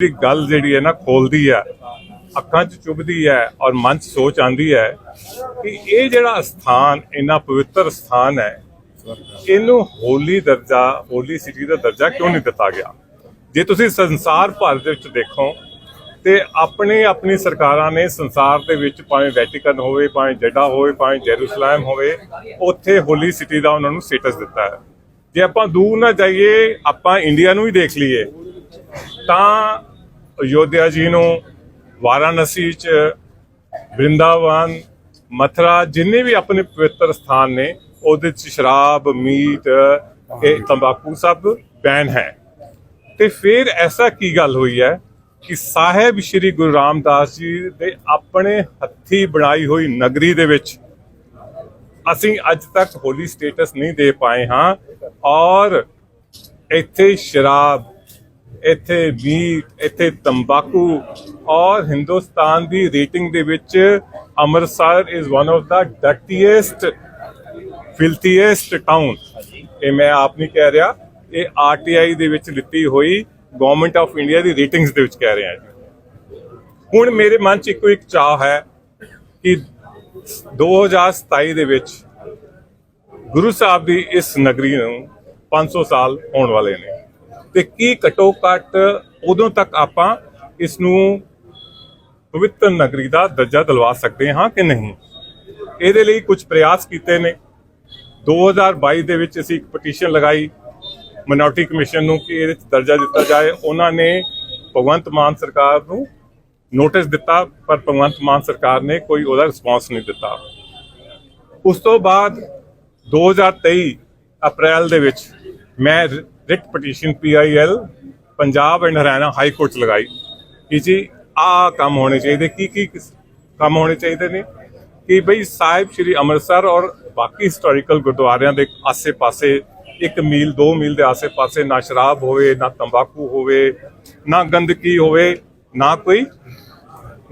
ਦੀ ਗੱਲ ਜਿਹੜੀ ਹੈ ਨਾ ਖੋਲਦੀ ਹੈ, ਅੱਖਾਂ 'ਚ ਚੁਭਦੀ ਹੈ ਔਰ ਮਨ 'ਚ ਸੋਚ ਆਂਦੀ ਹੈ ਕਿ ਇਹ ਜਿਹੜਾ ਸਥਾਨ, ਇੰਨਾ ਪਵਿੱਤਰ ਸਥਾਨ ਹੈ, ਇਹਨੂੰ ਹੋਲੀ ਦਰਜਾ, ਹੋਲੀ ਸਿਟੀ ਦਾ ਦਰਜਾ ਕਿਉਂ ਨਹੀਂ ਦਿੱਤਾ ਗਿਆ? ਜੇ ਤੁਸੀਂ ਸੰਸਾਰ ਭਰ ਦੇ ਵਿੱਚ ਦੇਖੋ ਤੇ ਆਪਣੇ ਆਪਣੀ ਸਰਕਾਰਾਂ ਨੇ ਸੰਸਾਰ ਦੇ ਵਿੱਚ ਭਾਵੇਂ ਵੈਟੀਕਨ ਹੋਵੇ, ਭਾਵੇਂ ਜੱਡਾ ਹੋਵੇ, ਭਾਵੇਂ ਜੈਰੂਸਲਮ ਹੋਵੇ, ਉੱਥੇ ਹੋਲੀ ਸਿਟੀ ਦਾ ਉਹਨਾਂ ਨੂੰ ਸਟੇਟਸ ਦਿੱਤਾ ਹੈ। ਜੇ ਆਪਾਂ ਦੂਰ ਨਾ ਜਾਈਏ, ਆਪਾਂ ਇੰਡੀਆ ਨੂੰ ਹੀ ਦੇਖ ਲਈਏ, ਤਾਂ ਅਯੋਧਿਆ ਜੀ ਨੂੰ ਵਾਰਾਣਸੀ ਚ ਬ੍ਰਿੰਦਾਵਨ ਮਥੁਰਾ, ਜਿੰਨੇ ਵੀ ਆਪਣੇ ਪਵਿੱਤਰ ਸਥਾਨ ਨੇ, ਉਹਦੇ ਚ ਸ਼ਰਾਬ, ਮੀਟ, ਇਹ ਤੰਬਾਕੂ ਸਭ ਬੈਨ ਹੈ। ਤੇ ਫਿਰ ਐਸਾ ਕੀ ਗੱਲ ਹੋਈ ਹੈ ਕਿ ਸਾਹਿਬ ਸ੍ਰੀ ਗੁਰੂ ਰਾਮਦਾਸ ਜੀ ਦੇ ਆਪਣੇ ਹੱਥੀ ਬਣਾਈ ਹੋਈ ਨਗਰੀ ਦੇ ਵਿੱਚ ਅਸੀਂ ਅੱਜ ਤੱਕ ਹੋਲੀ ਸਟੇਟਸ ਨਹੀਂ ਦੇ ਪਾਏ ਹਾਂ ਔਰ ਇੱਥੇ ਸ਼ਰਾਬ ਇੱਥੇ ਮੀਟ ਇੱਥੇ ਤੰਬਾਕੂ ਔਰ ਹਿੰਦੁਸਤਾਨ ਦੀ ਰੇਟਿੰਗ ਦੇ ਵਿੱਚ Amritsar is one of the dirtiest filthiest town ਇਹ ਮੈਂ ਆਪ ਨਹੀਂ ਕਹਿ ਰਿਹਾ। ਇਹ ਆਰਟੀਆਈ ਦੇ ਵਿੱਚ ਲਿੱਤੀ ਹੋਈ ਗਵਰਨਮੈਂਟ ਆਫ ਇੰਡੀਆ ਦੀ ਰੇਟਿੰਗਸ ਦੇ ਵਿੱਚ ਕਹਿ ਰਿਹਾ ਹੁਣ ਮੇਰੇ ਮਨ 'ਚ ਇੱਕੋ ਇੱਕ ਚਾਹ ਹੈ ਕਿ 2027 ਦੇ ਵਿੱਚ ਗੁਰੂ ਸਾਹਿਬ ਦੀ ਇਸ ਨਗਰੀ ਨੂੰ 500 ਸਾਲ ਹੋਣ ਵਾਲੇ ਨੇ। ਤੇ ਕੀ ਘਟੋ ਘੱਟ ਉਦੋਂ ਤੱਕ ਆਪਾਂ ਇਸ ਨੂੰ ਪਵਿੱਤਰ ਨਗਰੀ ਦਾ ਦਰਜਾ ਦਿਲਵਾ ਸਕਦੇ ਹਾਂ ਕਿ ਨਹੀਂ? ਇਹਦੇ ਲਈ ਕੁਝ ਪ੍ਰਯਾਸ ਕੀਤੇ ਨੇ। 2022 ਦੇ ਵਿੱਚ ਅਸੀਂ ਇੱਕ ਪਟੀਸ਼ਨ ਲਗਾਈ ਮਿਨੋਰਟੀ ਕਮਿਸ਼ਨ ਨੂੰ ਕਿ ਇਹਦੇ 'ਚ ਦਰਜਾ ਦਿੱਤਾ ਜਾਏ। ਉਹਨਾਂ ਨੇ ਭਗਵੰਤ ਮਾਨ ਸਰਕਾਰ ਨੂੰ ਨੋਟਿਸ ਦਿੱਤਾ, ਪਰ ਭਗਵੰਤ ਮਾਨ ਸਰਕਾਰ ਨੇ ਕੋਈ ਉਹਦਾ ਰਿਸਪਾਂਸ ਨਹੀਂ ਦਿੱਤਾ। ਉਸ ਤੋਂ ਬਾਅਦ 2023 ਅਪ੍ਰੈਲ ਦੇ ਵਿੱਚ ਮੈਂ writ petition PIL Punjab and Haryana high court 'ਚ ਲਗਾਈ। ਕਿ ਜੀ ਆ ਕੰਮ ਹੋਣੇ ਚਾਹੀਦੇ, ਕੀ ਕੀ ਕੰਮ ਹੋਣੇ ਚਾਹੀਦੇ ਨੇ? ਕਿ ਬਈ ਸਾਹਿਬ ਸ੍ਰੀ ਅੰਮ੍ਰਿਤਸਰ ਔਰ ਬਾਕੀ ਹਿਸਟੋਰੀਕਲ ਗੁਰਦੁਆਰਿਆਂ ਦੇ ਆਸੇ-ਪਾਸੇ, ਇੱਕ ਮੀਲ, ਦੋ ਮੀਲ ਦੇ ਆਸੇ-ਪਾਸੇ ਨਾ ਸ਼ਰਾਬ ਹੋਵੇ, ਨਾ ਤੰਬਾਕੂ ਹੋਵੇ, ਨਾ ਗੰਦਗੀ ਹੋਵੇ, ਨਾ ਕੋਈ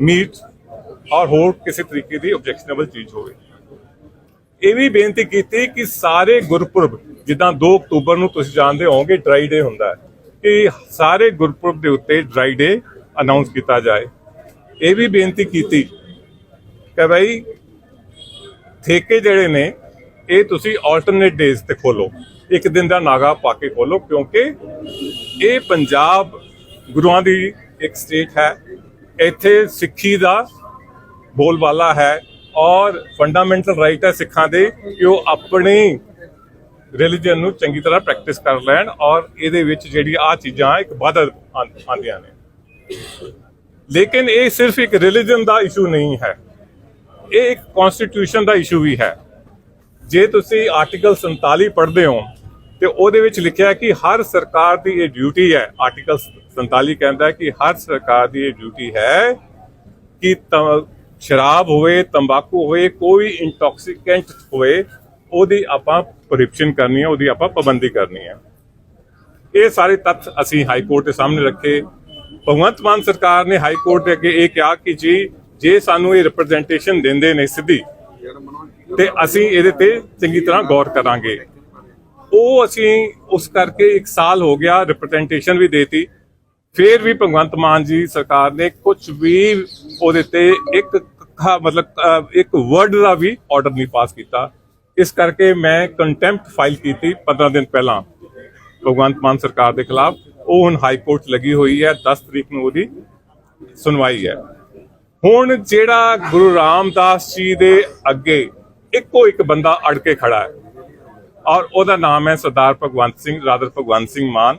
ਮੀਟ ਔਰ ਹੋਰ ਕਿਸੇ ਤਰੀਕੇ ਦੀ ਆਬਜੈਕਸ਼ਨੇਬਲ ਚੀਜ਼ ਹੋਵੇ। ਇਹ ਵੀ ਬੇਨਤੀ ਕੀਤੀ ਕਿ ਸਾਰੇ ਗੁਰਪੁਰਬ, ਜਿੱਦਾਂ 2 ਅਕਤੂਬਰ ਨੂੰ ਤੁਸੀਂ ਜਾਣਦੇ ਹੋਵੋਗੇ ਡਰਾਈ ਡੇ ਹੁੰਦਾ ਹੈ, ਕਿ ਸਾਰੇ ਗੁਰਪੁਰਬ ਦੇ ਉੱਤੇ ਡਰਾਈ ਡੇ ਅਨਾਉਂਸ ਕੀਤਾ ਜਾਏ। ਇਹ ਵੀ ਬੇਨਤੀ ਕੀਤੀ ਕਿ ਭਾਈ ਠੇਕੇ ਜਿਹੜੇ ਨੇ, ਇਹ ਤੁਸੀਂ ਆਲਟਰਨੇਟ ਡੇਜ਼ ਤੇ ਖੋਲੋ ਇੱਕ ਦਿਨ ਦਾ ਨਾਗਾ ਪਾ ਕੇ ਖੋਲੋ ਕਿਉਂਕਿ ਇਹ ਪੰਜਾਬ ਗੁਰੂਆਂ ਦੀ ਇੱਕ ਸਟੇਟ ਹੈ, ਇੱਥੇ ਸਿੱਖੀ ਦਾ ਬੋਲਬਾਲਾ ਹੈ ਔਰ ਫੰਡਾਮੈਂਟਲ ਰਾਈਟ ਹੈ ਸਿੱਖਾਂ ਦੇ ਕਿ ਉਹ ਆਪਣੀ ਰਿਲੀਜਨ ਨੂੰ ਚੰਗੀ ਤਰ੍ਹਾਂ ਪ੍ਰੈਕਟਿਸ ਕਰ ਲੈਣ ਔਰ ਇਹਦੇ ਵਿੱਚ ਜਿਹੜੀ ਆ ਚੀਜ਼ਾਂ ਇੱਕ ਵਾਧਾ ਆਉਂਦੀਆਂ ਨੇ। ਲੇਕਿਨ ਇਹ ਸਿਰਫ ਇੱਕ ਰਿਲੀਜਨ ਦਾ ਇਸ਼ੂ ਨਹੀਂ ਹੈ। ਇਹ ਇੱਕ ਕਨਸਟੀਟਿਊਸ਼ਨ ਦਾ ਇਸ਼ੂ ਵੀ ਹੈ। ਜੇ ਤੁਸੀਂ ਆਰਟੀਕਲ 47 ਪੜ੍ਹਦੇ ਹੋ, ਤੇ ਉਹਦੇ ਵਿੱਚ ਲਿਖਿਆ ਕਿ ਹਰ ਸਰਕਾਰ ਦੀ ਇਹ ਡਿਊਟੀ ਹੈ ਆਰਟੀਕਲ 47 ਕਹਿੰਦਾ ਕਿ ਹਰ ਸਰਕਾਰ ਦੀ ਇਹ ਡਿਊਟੀ ਹੈ ਕਿ ਸ਼ਰਾਬ ਹੋਵੇ, ਤੰਬਾਕੂ ਹੋਵੇ, ਕੋਈ ਇੰਟੌਕਸੀਕੈਂਟ ਹੋਵੇ, ਉਹਦੀ ਆਪਾਂ ਪ੍ਰੋਹਿਬਿਸ਼ਨ ਕਰਨੀ ਹੈ, ਉਹਦੀ ਆਪਾਂ ਪਾਬੰਦੀ ਕਰਨੀ ਹੈ। ਇਹ ਸਾਰੇ ਤੱਥ ਅਸੀਂ ਹਾਈ ਕੋਰਟ ਦੇ ਸਾਹਮਣੇ ਰੱਖੇ। ਭਗਵੰਤ ਮਾਨ ਸਰਕਾਰ ਨੇ ਹਾਈ ਕੋਰਟ ਦੇ ਅੱਗੇ ਇਹ ਕਿਹਾ ਕਿ ਜੀ, ਜੇ ਸਾਨੂੰ ਇਹ ਰਿਪਰੈਜ਼ੈਂਟੇਸ਼ਨ ਦਿੰਦੇ ਨੇ ਸਿੱਧੀ, ਤੇ ਅਸੀਂ ਇਹਦੇ ਤੇ ਚੰਗੀ ਤਰ੍ਹਾਂ ਗੌਰ ਕਰਾਂਗੇ। ਉਹ ਅਸੀਂ ਉਸ ਕਰਕੇ 1 ਸਾਲ ਹੋ ਗਿਆ ਰਿਪਰੈਜ਼ੈਂਟੇਸ਼ਨ ਵੀ ਦੇਤੀ। ਫਿਰ ਵੀ ਭਗਵੰਤ ਮਾਨ ਜੀ ਸਰਕਾਰ ਨੇ ਕੁਝ ਵੀ ਉਹਦੇ ਤੇ ਇੱਕ ਕੱਖਾ ਮਤਲਬ ਇੱਕ ਵਰਡ ਦਾ ਵੀ ਆਰਡਰ ਨਹੀਂ ਪਾਸ ਕੀਤਾ। ਇਸ ਕਰਕੇ ਮੈਂ ਕੰਟੈਂਪਟ ਫਾਈਲ ਕੀਤੀ 15 ਦਿਨ ਪਹਿਲਾਂ ਭਗਵੰਤ ਮਾਨ ਸਰਕਾਰ ਦੇ ਖਿਲਾਫ। ਉਹ ਹੁਣ ਹਾਈ ਕੋਰਟ ਲੱਗੀ ਹੋਈ ਹੈ 10 ਤਰੀਕ ਨੂੰ ਉਹਦੀ ਸੁਣਵਾਈ ਹੈ। ਹੁਣ ਜਿਹੜਾ ਗੁਰੂ ਰਾਮਦਾਸ ਜੀ ਦੇ ਅੱਗੇ ਇੱਕੋ ਇੱਕ ਬੰਦਾ ਅੜ ਕੇ ਖੜਾ ਹੈ, ਔਰ ਉਹਦਾ ਨਾਮ ਹੈ ਸਰਦਾਰ ਭਗਵੰਤ ਸਿੰਘ ਰਾਦਰ ਭਗਵੰਤ ਸਿੰਘ ਮਾਨ।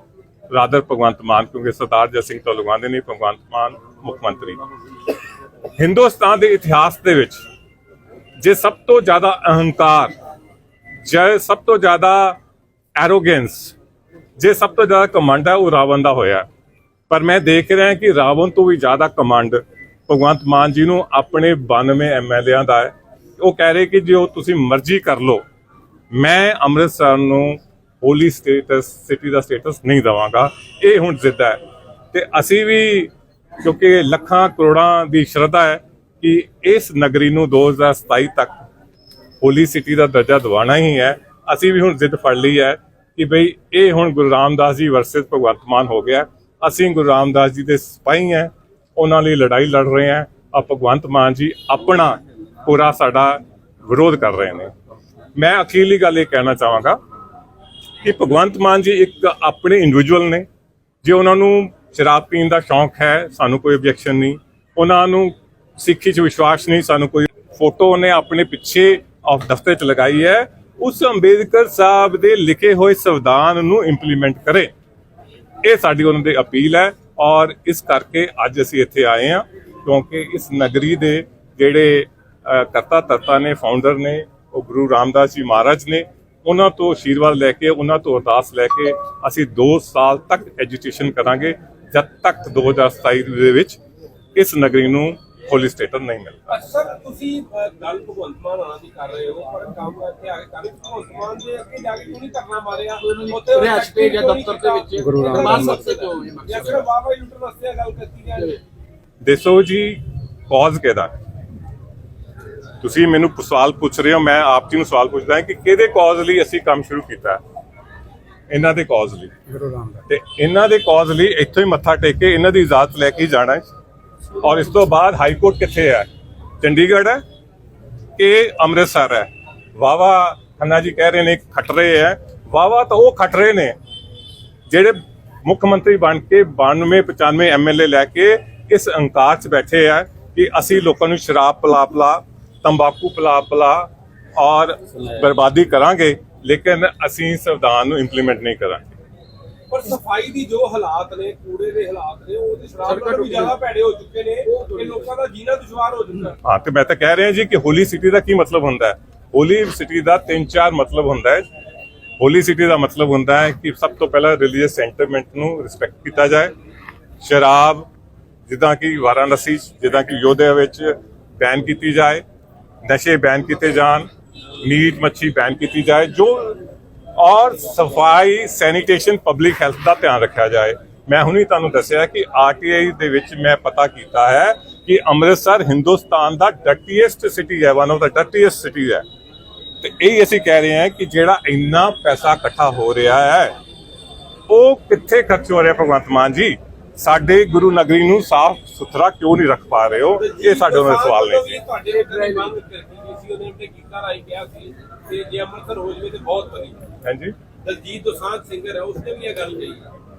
ਰਾਦਰ ਭਗਵੰਤ ਮਾਨ, ਕਿਉਂਕਿ ਸਰਦਾਰ ਜਸ ਸਿੰਘ ਤੋਂ ਲਗਵਾਉਂਦੇ ਨੇ ਭਗਵੰਤ ਮਾਨ ਮੁੱਖ ਮੰਤਰੀ। ਹਿੰਦੁਸਤਾਨ ਦੇ ਇਤਿਹਾਸ ਦੇ ਵਿੱਚ ਜੇ ਸਭ ਤੋਂ ਜ਼ਿਆਦਾ ਅਹੰਕਾਰ, ਜੇ ਸਭ ਤੋਂ ਜ਼ਿਆਦਾ ਐਰੋਗੈਂਸ ਜੇ ਸਭ ਤੋਂ ਜ਼ਿਆਦਾ ਕਮਾਂਡ ਹੈ, ਉਹ ਰਾਵਣ ਦਾ ਹੋਇਆ। ਪਰ ਮੈਂ ਦੇਖ ਰਿਹਾ ਕਿ ਰਾਵਣ ਤੋਂ ਵੀ ਜ਼ਿਆਦਾ ਕਮਾਂਡ ਭਗਵੰਤ ਮਾਨ ਜੀ ਨੂੰ ਆਪਣੇ 92 ਐਮਐਲਏਆਂ ਦਾ ਹੈ। ਉਹ ਕਹਿ ਰਹੇ ਕਿ ਜੇ ਉਹ ਤੁਸੀਂ ਮਰਜ਼ੀ ਕਰ ਲਓ, ਮੈਂ ਅੰਮ੍ਰਿਤਸਰ ਨੂੰ ਹੋਲੀ ਸਟੇਟਸ, ਸਿਟੀ ਦਾ ਸਟੇਟਸ ਨਹੀਂ ਦਵਾਂਗਾ। ਇਹ ਹੁਣ ਜ਼ਿੱਦ ਹੈ। ਤੇ ਅਸੀਂ ਵੀ ਕਿਉਂਕਿ ਲੱਖਾਂ ਕਰੋੜਾਂ ਦੀ ਸ਼ਰਧਾ ਹੈ ਕਿ ਇਸ ਨਗਰੀ ਨੂੰ 2027 ਤੱਕ ਹੋਲੀ ਸਿਟੀ ਦਾ ਦਰਜਾ ਦਿਵਾਉਣਾ ਹੀ ਹੈ। ਅਸੀਂ ਵੀ ਹੁਣ ਜ਼ਿੱਦ ਫੜ ਲਈ ਹੈ ਕਿ ਬਈ ਇਹ ਹੁਣ ਗੁਰੂ ਰਾਮਦਾਸ ਜੀ ਵਰਸਸ ਭਗਵੰਤ ਮਾਨ ਹੋ ਗਿਆ। ਅਸੀਂ ਗੁਰੂ ਰਾਮਦਾਸ ਜੀ ਦੇ ਸਿਪਾਹੀ ਹਾਂ। ਉਹਨਾਂ ਲਈ ਲੜਾਈ ਲੜ ਰਹੇ ਹਾਂ। ਆ ਭਗਵੰਤ ਮਾਨ ਜੀ ਆਪਣਾ ਪੂਰਾ ਸਾਡਾ ਵਿਰੋਧ ਕਰ ਰਹੇ ਨੇ। ਮੈਂ ਅਖੀਰਲੀ ਗੱਲ ਇਹ ਕਹਿਣਾ ਚਾਹਾਂਗਾ ਕਿ ਭਗਵੰਤ ਮਾਨ ਜੀ ਇੱਕ ਆਪਣੇ ਇੰਡੀਵਿਜੂਅਲ ਨੇ। ਜੇ ਉਹਨਾਂ ਨੂੰ ਸ਼ਰਾਬ ਪੀਣ ਦਾ ਸ਼ੌਂਕ ਹੈ, ਸਾਨੂੰ ਕੋਈ ਆਬਜੈਕਸ਼ਨ ਨਹੀਂ। ਉਹਨਾਂ ਨੂੰ ਸਿੱਖੀ 'ਚ ਵਿਸ਼ਵਾਸ ਨਹੀਂ, ਸਾਨੂੰ ਕੋਈ ਫੋਟੋ ਉਹਨੇ ਆਪਣੇ ਪਿੱਛੇ ਆਫ ਦਫ਼ਤਰ 'ਚ ਲਗਾਈ ਹੈ। ਉਸ ਅੰਬੇਦਕਰ ਸਾਹਿਬ ਦੇ ਲਿਖੇ ਹੋਏ ਸੰਵਿਧਾਨ ਨੂੰ ਇੰਪਲੀਮੈਂਟ ਕਰੇ। ਇਹ ਸਾਡੀ ਉਹਨਾਂ ਦੀ ਅਪੀਲ ਹੈ ਔਰ ਇਸ ਕਰਕੇ ਅੱਜ ਅਸੀਂ ਇੱਥੇ ਆਏ ਹਾਂ, ਕਿਉਂਕਿ ਇਸ ਨਗਰੀ ਦੇ ਜਿਹੜੇ ਕਰਤਾ ਧਰਤਾ ਨੇ ਫਾਊਂਡਰ ਨੇ, ਉਹ ਗੁਰੂ ਰਾਮਦਾਸ ਜੀ ਮਹਾਰਾਜ ਨੇ ਉਹਨਾਂ ਤੋਂ ਆਸ਼ੀਰਵਾਦ ਲੈ ਕੇ ਉਹਨਾਂ ਤੋਂ ਅਰਦਾਸ ਲੈ ਕੇ ਅਸੀਂ 2 ਸਾਲ ਤੱਕ ਐਜੂਕੇਸ਼ਨ ਕਰਾਂਗੇ ਜਦ ਤੱਕ 2027 ਦੇ ਵਿੱਚ ਇਸ ਨਗਰੀ ਨੂੰ ਹੋਲੀ ਸਟੇਟਸ ਨਹੀਂ ਮਿਲਦਾ। ਸਰ ਤੁਸੀਂ ਗੱਲ ਭਗਵੰਤ ਮਾਨ ਆਣਾ ਦੀ ਕਰ ਰਹੇ ਹੋ ਪਰ ਕੰਮ ਇੱਥੇ ਆ ਕੇ ਕਰ ਭਗਵੰਤ ਮਾਨ ਦੇ ਅੱਗੇ ਜਾ ਕੇ ਕਿਉਂ ਨਹੀਂ ਕਰਨਾ ਮਾਰਿਆ? ਉੱਥੇ ਰਿਹਾਇਸ਼ ਤੇ ਜਾਂ ਦਫ਼ਤਰ ਦੇ ਵਿੱਚ ਗੁਰੂ ਮਾਰ ਸਕਦੇ ਕਿਉਂ ਇਹ ਜਾਂ ਮਕਸਦ ਫਿਰ ਵਾਵਾ ਲੁੱਟਣ ਵਾਸਤੇ ਗੱਲ ਕੀਤੀ ਜਾ। ਰਹੀ ਹੈ ਦੱਸੋ ਜੀ ਕਾਜ਼ ਕਿਹਦਾ? ਤੁਸੀਂ ਮੈਨੂੰ ਸਵਾਲ ਪੁੱਛ ਰਹੇ ਹੋ ਮੈਂ ਆਪ ਜੀ ਨੂੰ ਸਵਾਲ ਪੁੱਛਦਾ ਹਾਂ ਕਿ ਕਿਹਦੇ ਕਾਜ਼ ਲਈ ਅਸੀਂ ਕੰਮ ਸ਼ੁਰੂ ਕੀਤਾ? ਇਹਨਾਂ ਦੇ ਕਾਜ਼ ਲਈ। ਤੇ ਇਹਨਾਂ ਦੇ ਕਾਜ਼ ਲਈ ਇੱਥੋਂ ਹੀ ਮੱਥਾ ਟੇਕ ਕੇ ਇਹਨਾਂ ਦੀ ਇਜਾਜ਼ਤ ਲੈ ਕੇ ਜਾਣਾ ਹੈ। ਔਰ ਇਸ ਤੋਂ ਬਾਅਦ ਹਾਈ ਕੋਰਟ ਕਿੱਥੇ ਹੈ? ਚੰਡੀਗੜ੍ਹ ਹੈ ਕਿ ਅੰਮ੍ਰਿਤਸਰ ਹੈ? ਵਾਵਾ ਖੰਨਾ ਜੀ ਕਹਿ ਰਹੇ ਨੇ ਖਟਰੇ ਹੈ। ਵਾਵਾ ਤਾਂ ਉਹ ਖਟਰੇ ਨੇ ਜਿਹੜੇ ਮੁੱਖ ਮੰਤਰੀ ਬਣ ਕੇ 92 95 ਐਮਐਲਏ ਲੈ ਕੇ ਇਸ ਅੰਕਾਰ 'ਚ ਬੈਠੇ ਆ ਕਿ ਅਸੀਂ ਲੋਕਾਂ ਨੂੰ ਸ਼ਰਾਬ ਪਿਲਾ ਪਿਲਾ ਤੰਬਾਕੂ ਪਿਲਾ ਪਿਲਾ ਔਰ ਬਰਬਾਦੀ ਕਰਾਂਗੇ ਲੇਕਿਨ ਅਸੀਂ ਸੰਵਿਧਾਨ ਨੂੰ ਇੰਪਲੀਮੈਂਟ ਨਹੀਂ ਕਰਾਂਗੇ। ਪਰ ਸਫ਼ਾਈ ਦੀ ਜੋ ਹਾਲਾਤ ਨੇ ਕੂੜੇ ਦੇ ਹਾਲਾਤ ਨੇ ਉਹ ਤੇ ਸ਼ਰਾਬ ਨਾਲ ਵੀ। ਜ਼ਿਆਦਾ ਭੈੜੇ ਹੋ ਚੁੱਕੇ ਨੇ ਕਿ ਲੋਕਾਂ ਦਾ ਜੀਣਾ ਦੁਸ਼ਵਾਰ ਹੋ ਚੁੱਕਾ ਹਾਂ। ਤੇ ਮੈਂ ਤਾਂ ਕਹਿ ਰਿਹਾ ਜੀ ਕਿ ਹੋਲੀ ਸਿਟੀ ਦਾ ਕੀ ਮਤਲਬ ਹੁੰਦਾ ਹੈ? ਹੋਲੀ ਸਿਟੀ ਦਾ ਤਿੰਨ ਚਾਰ ਮਤਲਬ ਹੁੰਦਾ ਹੈ। ਹੋਲੀ ਸਿਟੀ ਦਾ ਮਤਲਬ ਹੁੰਦਾ ਹੈ ਕਿ ਸਭ ਤੋਂ ਪਹਿਲਾਂ ਰਿਲੀਜੀਅਸ ਸੈਂਟੀਮੈਂਟ ਨੂੰ ਰਿਸਪੈਕਟ ਕੀਤਾ ਜਾਏ। ਸ਼ਰਾਬ ਜਿੱਦਾਂ ਕਿ ਵਾਰਾਣਸੀ ਜਿੱਦਾਂ ਕਿ ਯੋਧਿਆ ਵਿੱਚ ਬੈਨ ਕੀਤੀ ਜਾਏ। ਨਸ਼ੇ ਬੈਨ ਕੀਤੇ ਜਾਣ, ਮੀਟ ਮੱਛੀ ਬੈਨ ਕੀਤੀ ਜਾਏ, ਜੋ ਔਰ ਸਫ਼ਾਈ, ਸੈਨੀਟੇਸ਼ਨ, ਪਬਲਿਕ ਹੈਲਥ ਦਾ ਧਿਆਨ ਰੱਖਿਆ ਜਾਏ। ਮੈਂ ਹੁਣੀ ਤੁਹਾਨੂੰ ਦੱਸਿਆ ਕਿ ਆਰਟੀਆਈ ਦੇ ਵਿੱਚ ਮੈਂ ਪਤਾ ਕੀਤਾ ਹੈ ਕਿ ਅੰਮ੍ਰਿਤਸਰ, ਹਿੰਦੁਸਤਾਨ ਦਾ ਡਰਟੀਐਸਟ ਸਿਟੀ ਹੈ one of the dirtiest city ਹੈ। ਤੇ ਇਹ ਅਸੀਂ ਕਹਿ ਰਹੇ ਹਾਂ ਕਿ ਜਿਹੜਾ ਇੰਨਾ ਪੈਸਾ ਇਕੱਠਾ ਹੋ ਰਿਹਾ ਹੈ, ਉਹ ਕਿੱਥੇ ਖਰਚ ਹੋ ਰਿਹਾ ਭਗਵੰਤ ਮਾਨ ਜੀ? ਸਾਡੇ ਗੁਰੂ ਨਗਰੀ ਨੂੰ ਸਾਫ਼ ਸੁਥਰਾ ਕਿਉਂ ਨਹੀਂ ਰੱਖ ਪਾ ਰਹੇ ਹੋ? ਇਹ ਸਾਡੇ ਉਹਨਾਂ ਦੇ ਸਵਾਲ ਨੇ ਜੀ। ਤੁਹਾਡੇ ਕੀਤੀ ਸੀ ਉਹਨੇ ਆਪਣੇ ਕੀਤਾ ਰਾਈ ਕਿਹਾ ਸੀ? ਕਿ ਜੇ ਅੰਮ੍ਰਿਤਸਰ ਹੋ ਜਵੇ ਤੇ ਬਹੁਤ ਵਧੀਆ। ਹਾਂਜੀ। ਦਲਜੀਤ ਦੋਸਾਂਝ ਸਿੰਗਰ ਹੈ ਉਸਨੇ ਵੀ ਇਹ ਗੱਲ ਕਹੀ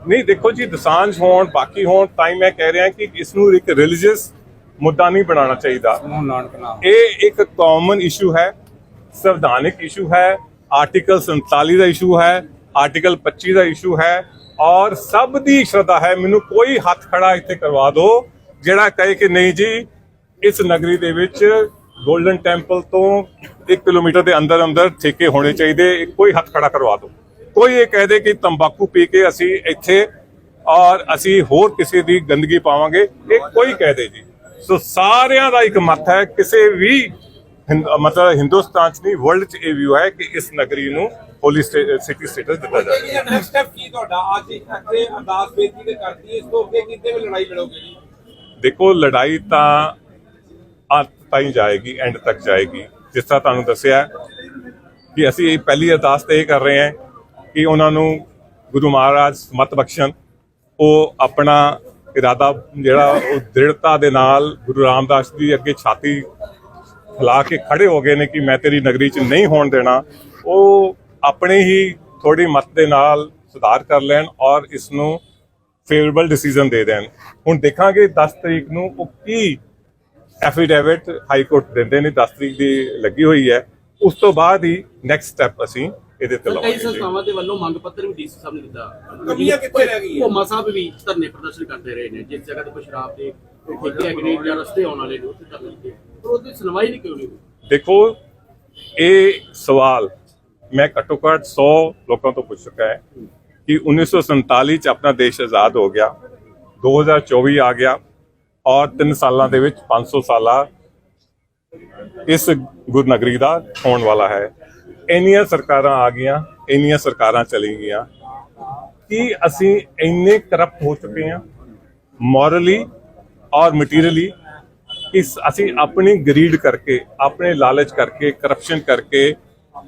ਨਹੀਂ ਦੇਖੋ ਜੀ ਦਸਾਂਝ ਹੋਣ ਬਾਕੀ ਹੋਣ ਤਾਂ ਹੀ ਮੈਂ ਕਹਿ ਰਿਹਾ ਕਿ ਇਸ ਨੂੰ ਇੱਕ ਰਿਲੀਜੀਅਸ ਮੁੱਦਾ ਨਹੀਂ ਬਣਾਉਣਾ ਚਾਹੀਦਾ। ਨੂੰ ਨਾਨਕ ਨਾਮ ਇਹ ਇੱਕ ਕਾਮਨ ਇਸ਼ੂ ਹੈ ਸੰਵਿਧਾਨਿਕ ਇਸ਼ੂ ਹੈ ਆਰਟੀਕਲ 47 ਦਾ ਇਸ਼ੂ ਹੈ ਆਰਟੀਕਲ 25 ਦਾ ਇਸ਼ੂ ਹੈ ਔਰ ਸਭ ਦੀ ਸ਼ਰਧਾ ਹੈ। ਮੈਨੂੰ ਕੋਈ ਹੱਥ ਖੜਾ ਇੱਥੇ ਕਰਵਾ ਦਿਓ ਜਿਹੜਾ ਕਹੇ ਕਿ ਨਹੀਂ ਜੀ, ਇਸ ਨਗਰੀ ਦੇ ਵਿੱਚ ਗੋਲਡਨ ਟੈਂਪਲ ਤੋਂ 1 ਕਿਲੋਮੀਟਰ ਦੇ ਅੰਦਰ ਅੰਦਰ ਠੇਕੇ ਹੋਣੇ ਚਾਹੀਦੇ, ਕੋਈ ਹੱਥ ਖੜਾ ਕਰਵਾ ਦਿਓ ਕੋਈ ਇਹ ਕਹਿ ਦੇ ਕਿ ਤੰਬਾਕੂ ਪੀ ਕੇ ਅਸੀਂ ਇੱਥੇ ਔਰ ਅਸੀਂ ਹੋਰ ਕਿਸੇ ਦੀ ਗੰਦਗੀ ਪਾਵਾਂਗੇ, ਇਹ ਕੋਈ ਕਹਿ ਦੇ ਜੀ। ਸੋ ਸਾਰਿਆਂ ਦਾ ਇੱਕ ਮਤ ਹੈ। ਕਿਸੇ ਵੀ ਮਤਲਬ ਹਿੰਦੁਸਤਾਨ ਚ ਨਹੀਂ ਵਰਲਡ ਚ ਇਹ ਵਿਊ ਹੈ ਕਿ ਇਸ ਨਗਰੀ ਨੂੰ ਹੋਲੀ ਸਿਟੀ ਸਟੇਟਸ ਦਿੱਤਾ ਜਾਵੇ ਇਹ ਨੈਕਸਟ ਸਟੈਪ ਕੀ ਤੁਹਾਡਾ? ਅੱਜ ਇੱਥੇ ਅਰਦਾਸ ਬੇਨਤੀ ਤੇ ਕਰਦੀ ਇਸ ਤੋਂ ਅੱਗੇ ਕਿਤੇ ਵੀ ਲੜਾਈ ਲੜੋਗੇ ਜੀ? ਦੇਖੋ ਲੜਾਈ ਤਾਂ ਅੰਤ ਤਾਈਂ ਜਾਏਗੀ ਐਂਡ ਤੱਕ ਜਾਏਗੀ। ਜਿਸ ਤਰ੍ਹਾਂ ਤੁਹਾਨੂੰ ਦੱਸਿਆ ਕਿ ਅਸੀਂ ਇਹ ਪਹਿਲੀ ਅਰਦਾਸ ਤੇ ਇਹ ਕਰ ਰਹੇ ਹਾਂ ਕਿ ਉਹਨਾਂ ਨੂੰ ਗੁਰੂ ਮਹਾਰਾਜ ਮਤ ਬਖਸ਼ਣ। ਉਹ ਆਪਣਾ ਇਰਾਦਾ ਜਿਹੜਾ ਉਹ ਦ੍ਰਿੜਤਾ ਦੇ ਨਾਲ ਗੁਰੂ ਰਾਮਦਾਸ ਦੀ ਅੱਗੇ ਛਾਤੀ ਹਿਲਾ ਕੇ ਖੜੇ ਹੋ ਗਏ ਨੇ ਕਿ ਮੈਂ ਤੇਰੀ ਨਗਰੀ 'ਚ ਨਹੀਂ ਹੋਣ ਦੇਣਾ। ਉਹ ਆਪਣੇ ਹੀ ਥੋੜੀ ਮਤ ਦੇ ਨਾਲ ਸੁਧਾਰ ਕਰ ਲੈਣ ਔਰ ਇਸ ਨੂੰ ਫੇਵਰੇਬਲ ਡਿਸੀਜਨ ਦੇ ਦੇਣ। ਹੁਣ ਦੇਖਾਂਗੇ 10 ਤਰੀਕ ਨੂੰ ਉਹ ਕੀ ਐਫੀਡੇਵਿਟ ਹਾਈ ਕੋਰਟ ਦਿੰਦੇ ਨੇ 10 ਤਰੀਕ ਦੀ ਲੱਗੀ ਹੋਈ ਹੈ। ਉਸ ਤੋਂ ਬਾਅਦ ਹੀ ਨੈਕਸਟ ਸਟੈਪ ਅਸੀਂ ਇਹਦੇ ਤੇ ਕਈ ਲਵਾਂਗੇ। ਜੀ। ਸੰਸਥਾਵਾਂ ਦੇ ਵੱਲੋਂ ਮੰਗ ਪੱਤਰ ਵੀ ਡੀਸੀ ਸਾਹਿਬ ਨੇ ਦਿੱਤਾ। ਕਮੀਆਂ ਕਿੱਥੇ ਰਹਿ ਗਈਆਂ? ਉਹ ਸਾਹਿਬ ਵੀ ਧਰਨੇ ਪ੍ਰਦਰਸ਼ਨ ਕਰਦੇ ਰਹੇ ਨੇ। ਜਿਸ ਜਗ੍ਹਾ ਤੇ ਕੋਈ ਸ਼ਰਾਬ ਦੇ ਠੇਕੇ ਹੈਗੇ ਨੇ ਜਾਂ ਰਸਤੇ ਆਉਣ ਵਾਲੇ ਨੇ ਉੱਥੇ ਧਰਨੇ ਦਿੱਤੇ। ਪਰ ਉਹਦੀ ਸੁਣਵਾਈ ਨਹੀਂ ਕਿਉਂ ਨਹੀਂ ਦੇਖੋ ਇਹ ਸਵਾਲ ਮੈਂ ਘੱਟੋ ਘੱਟ 100 ਲੋਕਾਂ ਤੋਂ ਪੁੱਛ ਚੁੱਕਾ ਹੈ ਕਿ 1947 ਚ ਆਪਣਾ ਦੇਸ਼ ਆਜ਼ਾਦ ਹੋ ਗਿਆ 2024 ਆ ਗਿਆ ਔਰ 3 ਸਾਲਾਂ ਦੇ ਵਿੱਚ 500 ਸਾਲਾ ਇਸ ਗੁਰਨਗਰੀ ਦਾ ਹੋਣ ਵਾਲਾ ਹੈ। ਇੰਨੀਆਂ ਸਰਕਾਰਾਂ ਆ ਗਈਆਂ, ਇੰਨੀਆਂ ਸਰਕਾਰਾਂ ਚਲੀ ਗਈਆਂ ਕਿ ਅਸੀਂ ਇੰਨੇ ਕਰਪਟ ਹੋ ਚੁੱਕੇ ਹਾਂ ਮੋਰਲੀ ਔਰ ਮਟੀਰੀਅਲੀ ਇਸ ਅਸੀਂ ਆਪਣੀ ਗਰੀਡ ਕਰਕੇ, ਆਪਣੇ ਲਾਲਚ ਕਰਕੇ ਕਰਪਸ਼ਨ ਕਰਕੇ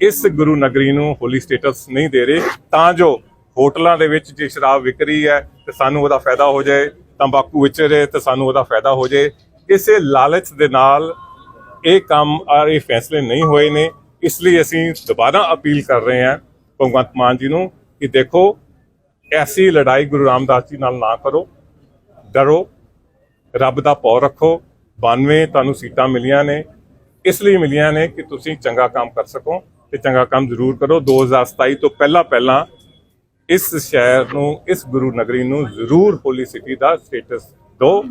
ਇਸ ਗੁਰੂ ਨਗਰੀ ਨੂੰ ਹੋਲੀ ਸਟੇਟਸ ਨਹੀਂ ਦੇ ਰਹੇ, ਤਾਂ ਜੋ ਹੋਟਲਾਂ ਦੇ ਵਿੱਚ ਜੇ ਸ਼ਰਾਬ ਵਿਕ ਰਹੀ ਹੈ, ਤੇ ਸਾਨੂੰ ਉਹਦਾ ਫਾਇਦਾ ਹੋ ਜਾਏ ਤੰਬਾਕੂ ਵਿਚਰੇ ਤੇ ਸਾਨੂੰ ਉਹਦਾ ਫਾਇਦਾ ਹੋ ਜਾਏ। ਇਸੇ ਲਾਲਚ ਦੇ ਨਾਲ ਇਹ ਕੰਮ ਆ ਇਹ ਫੈਸਲੇ ਨਹੀਂ ਹੋਏ ਨੇ, ਇਸ ਲਈ ਅਸੀਂ ਦੁਬਾਰਾ ਅਪੀਲ ਕਰ ਰਹੇ ਹਾਂ ਭਗਵੰਤ ਮਾਨ ਜੀ ਨੂੰ ਕਿ ਦੇਖੋ, ਐਸੀ ਲੜਾਈ ਗੁਰੂ ਰਾਮਦਾਸ ਜੀ ਨਾਲ ਨਾ ਕਰੋ, ਡਰੋ, ਰੱਬ ਦਾ ਪੌ ਰੱਖੋ 92 ਤੁਹਾਨੂੰ ਸੀਟਾਂ ਮਿਲੀਆਂ ਨੇ, ਇਸ ਲਈ ਮਿਲੀਆਂ ਨੇ ਕਿ ਤੁਸੀਂ ਚੰਗਾ ਕੰਮ ਕਰ ਸਕੋ। ਤੇ ਚੰਗਾ ਕੰਮ ਜ਼ਰੂਰ ਕਰੋ। 2027 ਤੋਂ ਪਹਿਲਾਂ ਪਹਿਲਾਂ ਇਸ ਸ਼ਹਿਰ ਨੂੰ, ਇਸ ਗੁਰੂ ਨਗਰੀ ਨੂੰ ਜ਼ਰੂਰ ਹੋਲੀ ਸਿਟੀ ਦਾ ਸਟੇਟਸ ਦਿਓ।